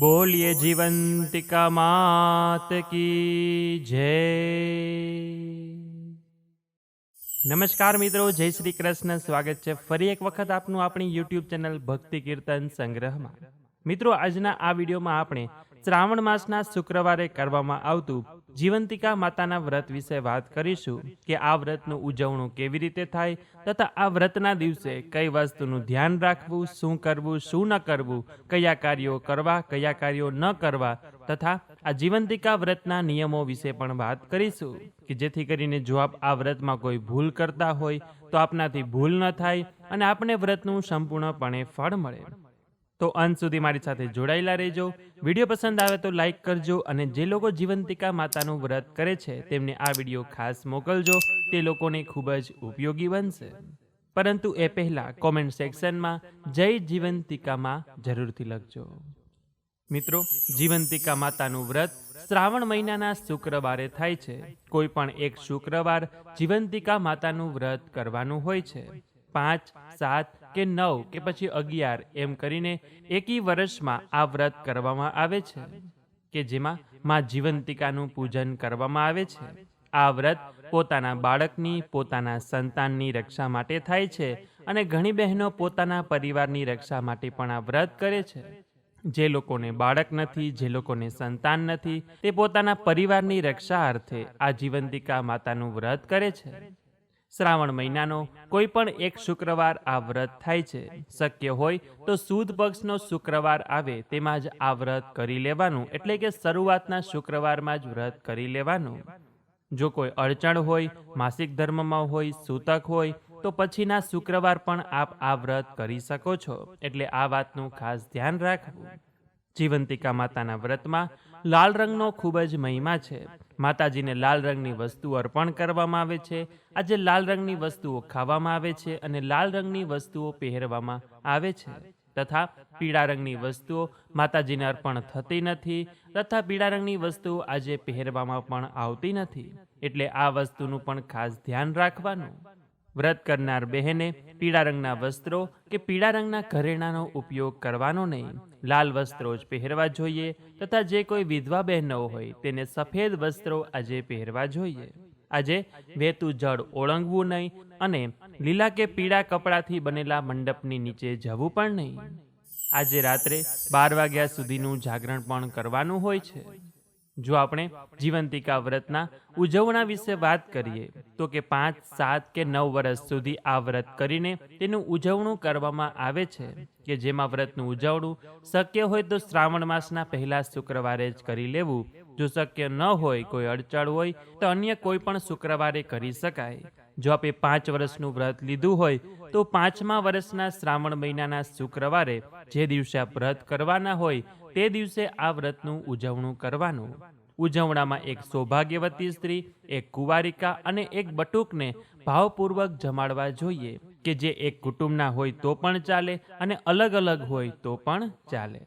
બોલીએ જીવંતિકા માત કી જય. નમસ્કાર મિત્રો, જય શ્રી કૃષ્ણ. સ્વાગત છે ફરી એક વખત આપનું આપણી યુટ્યુબ ચેનલ ભક્તિ કીર્તન સંગ્રહમાં. મિત્રો, આજના આ વિડીયોમાં આપણે શ્રાવણ માસના શુક્રવારે કરવામાં આવતું જીવંતિકા માતાના વ્રત વિશે વાત કરીશું કે આ વ્રતનું ઉજવણું કેવી રીતે થાય તથા આ વ્રતના દિવસે કઈ વસ્તુનું ધ્યાન રાખવું, શું કરવું, શું ન કરવું, કયા કાર્યો કરવા, કયા કાર્યો ન કરવા તથા આ જીવંતિકા વ્રતના નિયમો વિશે પણ વાત કરીશું કે જેથી કરીને જો આપ આ વ્રતમાં કોઈ ભૂલ કરતા હોય તો આપનાથી ભૂલ ન થાય અને આપણે વ્રતનું સંપૂર્ણપણે ફળ મળે. તો અંત સુધી મારી સાથે જોડાયેલા રહેજો. વીડિયો પસંદ આવે તો લાઈક કરજો અને જે લોકો જીવંતિકા માતાનું વ્રત કરે છે, તેમને આ વીડિયો ખાસ મોકલજો. તે લોકોને ખૂબ જ ઉપયોગી બનશે. પરંતુ એ પહેલાં કોમેન્ટ સેક્શનમાં જય જીવંતિકામાં જરૂરથી લખજો. મિત્રો, જીવંતિકા માતાનું વ્રત શ્રાવણ મહિનાના શુક્રવારે થાય છે. કોઈ પણ એક શુક્રવાર જીવંતિકા માતાનું વ્રત કરવાનું હોય છે. પાંચ, સાત કે નવ કે પછી અગિયાર એમ કરીને એકી વર્ષમાં આ વ્રત કરવામાં આવે છે, કે જેમાં માં જીવંતિકાનું પૂજન કરવામાં આવે છે. આ વ્રત પોતાના બાળકની, પોતાના સંતાનની રક્ષા માટે થાય છે અને ઘણી બહેનો પોતાના પરિવારની રક્ષા માટે પણ આ વ્રત કરે છે. જે લોકોને બાળક નથી, જે લોકોને સંતાન નથી, તે પોતાના પરિવારની રક્ષા અર્થે આ જીવંતિકા માતાનું વ્રત કરે છે. શ્રાવણ મહિનાનો કોઈ પણ એક શુક્રવાર આ વ્રત થાય છે. શક્ય હોય તો સુદ પક્ષનો શુક્રવાર આવે તેમાં જ આ વ્રત કરી લેવાનું, એટલે કે શરૂઆતના શુક્રવારમાં જ વ્રત કરી લેવાનું. જો કોઈ અડચણ હોય, માસિક ધર્મમાં હોય, સૂતક હોય, તો પછીના શુક્રવાર પણ આપ આ વ્રત કરી શકો છો. એટલે આ વાતનું ખાસ ધ્યાન રાખવું. જીવંતિકા માતાના વ્રતમાં લાલ રંગનો ખૂબ જ મહિમા છે. માતાજીને લાલ રંગની વસ્તુ અર્પણ કરવામાં આવે છે. આજે લાલ રંગની વસ્તુઓ ખાવામાં આવે છે અને લાલ રંગની વસ્તુઓ પહેરવામાં આવે છે. તથા પીળા રંગની વસ્તુઓ માતાજીને અર્પણ થતી નથી તથા પીળા રંગની વસ્તુઓ આજે પહેરવામાં પણ આવતી નથી. એટલે આ વસ્તુનું પણ ખાસ ધ્યાન રાખવાનું. વ્રત કરનાર બહેને પીળા રંગના વસ્ત્રો કે પીળા રંગના ઘરેણાનો ઉપયોગ કરવાનો નહીં. લાલ વસ્ત્રો જ પહેરવા જોઈએ તથા જે કોઈ વિધવા બહેનો હોય તેને સફેદ વસ્ત્રો આજે પહેરવા જોઈએ. આજે વહેતું જળ ઓળંગવું નહીં અને લીલા કે પીળા કપડાથી બનેલા મંડપની નીચે જવું પણ નહીં. આજે રાત્રે બાર વાગ્યા સુધીનું જાગરણ પણ કરવાનું હોય છે. જો આપણે જીવંતિકા વ્રતના ઉજવણા વિશે વાત કરીએ, તો કે પાંચ, સાત કે નવ વર્ષ સુધી આ વ્રત કરીને તેનું ઉજવણું કરવામાં આવે છે, કે જેમાં વ્રતનું ઉજવણું શક્ય હોય તો શ્રાવણ માસના પહેલા શુક્રવારે જ કરી લેવું. જો શક્ય ન હોય, કોઈ અડચણ હોય, તો અન્ય કોઈ પણ શુક્રવારે કરી શકાય. જો આપે પાંચ વર્ષનું વ્રત લીધું હોય, તો પાંચમા વર્ષના શ્રાવણ મહિનાના શુક્રવારે જે દિવસે આ વ્રત કરવાના હોય, તે દિવસે આ વ્રતનું ઉજવણું કરવાનું. ઉજવણામાં એક સૌભાગ્યવતી સ્ત્રી, એક કુવારિકા અને એક બટુકને ભાવપૂર્વક જમાડવા જોઈએ, કે જે એક કુટુંબના હોય તો પણ ચાલે અને અલગ અલગ હોય તો પણ ચાલે.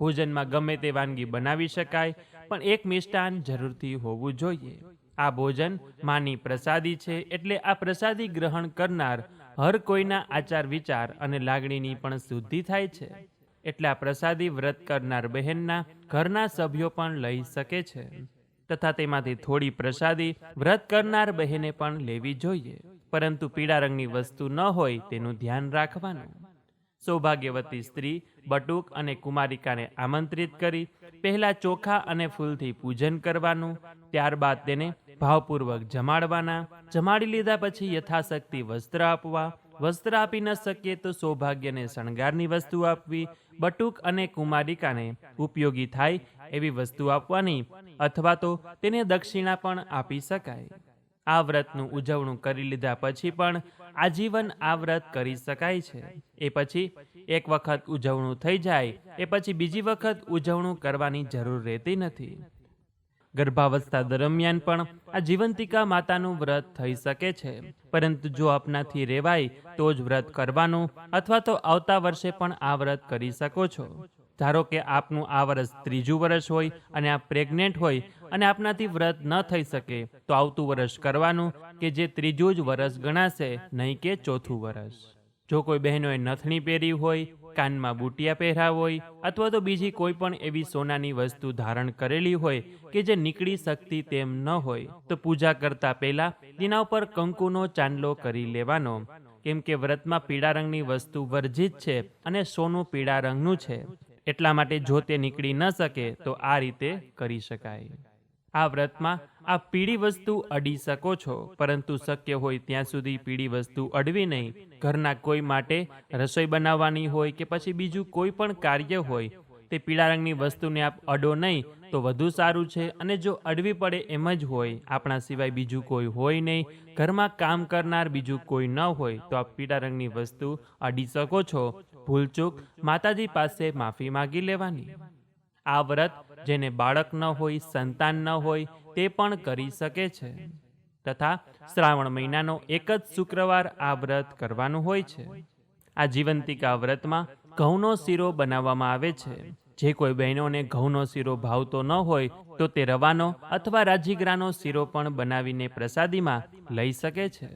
ભોજનમાં ગમે તે વાનગી બનાવી શકાય, પણ એક મિષ્ટાન જરૂરથી હોવું જોઈએ. આ ભોજન માની પ્રસાદી છે એટલે આ પ્રસાદી ગ્રહણ કરનાર હર કોઈના આચાર વિચાર અને લાગણીની પણ શુદ્ધિ થાય છે. એટલે આ પ્રસાદી વ્રત કરનાર બહેનના ઘરના સભ્યો પણ લઈ શકે છે. તથા તેમાંથી થોડી પ્રસાદી વ્રત કરનાર બહેને પણ લેવી જોઈએ. પરંતુ પીળા રંગની વસ્તુ ન હોય તેનું ધ્યાન રાખવાનું. સૌભાગ્યવતી સ્ત્રી બટુક અને કુમારિકાને આમંત્રિત કરી પહેલા ચોખા અને ફૂલથી પૂજન કરવાનું, ત્યારબાદ તેને ભાવપૂર્વક જમાડવાના, જમાડી લીધા પછી યથાશક્તિ વસ્ત્ર આપવા. વસ્ત્ર આપી ન શકીએ તો સૌભાગ્યને શણગારની વસ્તુ આપવી. બટુક અને કુમારિકાને ઉપયોગી થાય એવી વસ્તુ આપવાની અથવા તો તેને દક્ષિણા પણ આપી શકાય. આ વ્રતનું ઉજવણું કરી લીધા પછી પણ આજીવન આ વ્રત કરી શકાય છે. એ પછી એક વખત ઉજવણું થઈ જાય, એ પછી બીજી વખત ઉજવણું કરવાની જરૂર રહેતી નથી. ગર્ભાવસ્થા દરમિયાન પણ આ જીવંતિકા માતાનું વ્રત થઈ શકે છે. પરંતુ જો આપનાથી રેવાય, તો જ વ્રત કરવાનું અથવા તો આવતા વર્ષે પણ આ વ્રત કરી શકો છો. ધારો કે આપનું આ વર્ષ ત્રીજું વર્ષ હોય અને આપ પ્રેગ્નેન્ટ હોય અને આપનાથી વ્રત ન થઈ શકે, તો આવતું વર્ષ કરવાનું કે જે ત્રીજું જ વર્ષ ગણાશે, નહીં કે ચોથું વર્ષ. જો કોઈ બહેનોએ નથણી પહેરી હોય કાનમાં બુટિયા પહેર્યા હોય અથવા તો બીજી કોઈ પણ એવી સોનાની વસ્તુ ધારણ કરેલી હોય કે જે નીકળી શકતી તેમ ન હોય, તો પૂજા કરતા પહેલા તેના ઉપર કંકુનો ચાંદલો કરી લેવાનો. કેમ કે વ્રતમાં પીળા રંગની વસ્તુ વર્જિત છે અને સોનું પીળા રંગનું છે. એટલા માટે જો તે નીકળી ન શકે, તો આ રીતે કરી શકાય. આ વ્રતમાં આ પીળી વસ્તુ અડી શકો છો, પરંતુ શક્ય હોય ત્યાં સુધી પીળી વસ્તુ અડવી નહીં. ઘરના કોઈ માટે રસોઈ બનાવવાની હોય કે પછી બીજું કોઈ પણ કાર્ય હોય, તે પીળા રંગની વસ્તુને આપ અડો નહીં, તો વધુ સારું છે. અને જો અડવી પડે એમ જ હોય, આપણા સિવાય બીજું કોઈ હોય નહીં. ઘરમાં કામ કરનાર બીજું કોઈ ન હોય, તો આપ પીળા રંગની વસ્તુ અડી શકો છો. ભૂલચૂક માતાજી પાસે માફી માગી લેવાની. આ વ્રત જેને બાળક ન હોય, સંતાન ન હોય, તે પણ કરી શકે છે. તથા શ્રાવણ મહિનાનો એક જ શુક્રવાર આ વ્રત કરવાનું હોય છે. આ જીવંતિકા વ્રતમાં ઘઉંનો શીરો બનાવવામાં આવે છે. જે કોઈ બહેનોને ઘઉંનો શીરો ભાવતો ન હોય, તો તે રવાનો અથવા રાજીગરાનો શીરો પણ બનાવીને પ્રસાદીમાં લઈ શકે છે.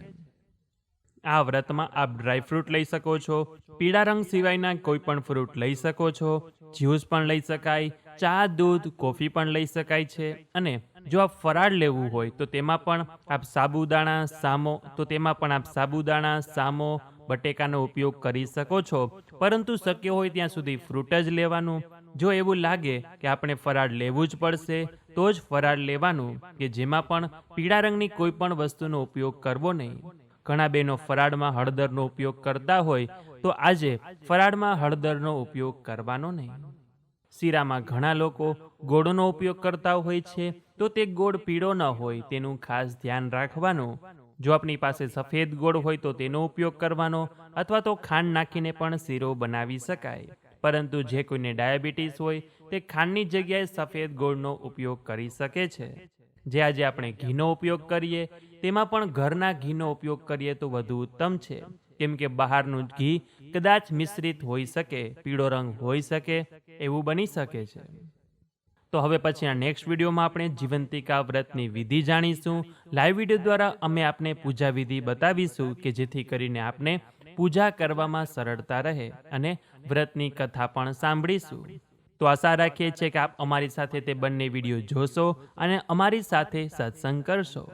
આ વ્રતમાં આપ ડ્રાયફ્રૂટ લઈ શકો છો, પીળા રંગ સિવાયના કોઈ પણ ફ્રૂટ લઈ શકો છો, જ્યુસ પણ લઈ શકાય ચા, દૂધ, કોફી પણ લઈ શકાય છે. અને જો આપ ફરાળ લેવું હોય, તો તેમાં પણ આપ સાબુદાણા, સામો, તો તેમાં પણ આપ સાબુદાણા, સામો, બટેકાનો ઉપયોગ કરી શકો છો. પરંતુ શક્ય હોય ત્યાં સુધી ફ્રૂટ જ લેવાનું. જો એવું લાગે કે આપણે ફરાળ લેવું જ પડશે, તો જ ફરાળ લેવાનું, કે જેમાં પણ પીળા રંગની કોઈ પણ વસ્તુનો ઉપયોગ કરવો નહીં. ઘણા બહેનો ફરાળમાં હળદરનો ઉપયોગ કરતા હોય, તો આજે ફરાળમાં હળદરનો ઉપયોગ કરવાનો નહીં. શીરામાં ઘણા લોકો ગોળનો ઉપયોગ કરતા હોય છે, તો તે ગોળ પીળો ન હોય તેનું ખાસ ધ્યાન રાખવાનું. જો આપણી પાસે સફેદ ગોળ હોય તો તેનો ઉપયોગ કરવાનો, અથવા તો ખાંડ નાખીને પણ શીરો બનાવી શકાય. પરંતુ જે કોઈને ડાયાબિટીસ હોય, તે ખાંડની જગ્યાએ સફેદ ગોળનો ઉપયોગ કરી શકે છે. જે આજે આપણે ઘીનો ઉપયોગ કરીએ, તેમાં પણ ઘરના ઘીનો ઉપયોગ કરીએ તો વધુ ઉત્તમ છે. કેમ કે બહારનું ઘી કદાચ મિશ્રિત હોઈ શકે, પીળો રંગ હોઈ શકે એવું બની શકે છે. તો હવે પછી આ નેક્સ્ટ વિડીયોમાં આપણે જીવંતિકા વ્રતની વિધિ જાણીશું. લાઈવ વીડિયો દ્વારા અમે આપને પૂજા વિધિ બતાવીશું કે જેથી કરીને આપને પૂજા કરવામાં સરળતા રહે અને વ્રતની કથા પણ સાંભળીશું. તો આશા રાખીએ છીએ કે આપ અમારી સાથે તે બંને વીડિયો જોશો અને અમારી સાથે સત્સંગ કરશો.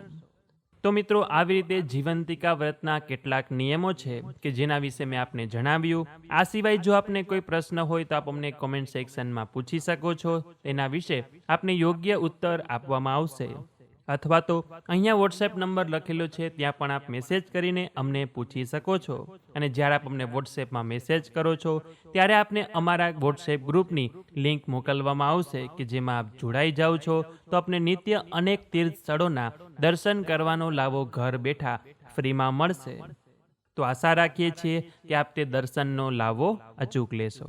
તો મિત્રો, આવી રીતે જીવંતિકા વ્રતના કેટલાક નિયમો છે કે જેના વિશે મેં આપને જણાવ્યું. આ સિવાય જો આપને કોઈ પ્રશ્ન હોય તો આપ અમને કોમેન્ટ સેક્શનમાં પૂછી શકો છો. એના વિશે આપને યોગ્ય ઉત્તર આપવામાં આવશે. અથવા તો અહીંયા વોટ્સએપ નંબર લખેલો છે, ત્યાં પણ આપ મેસેજ કરીને અમને પૂછી શકો છો. અને જ્યારે આપ અમને વોટ્સએપમાં મેસેજ કરો છો, ત્યારે આપને અમારા વોટ્સએપ ગ્રુપની લિંક મોકલવામાં આવશે કે જેમાં આપ જોડાઈ જાઓ છો. તો આપને નિત્ય અનેક તીર્થ સ્થળોના દર્શન કરવાનો લાવો ઘર બેઠા ફ્રીમાં મળશે. તો આશા રાખીએ છીએ કે આપ તે દર્શનનો લાવો અચૂક લેશો.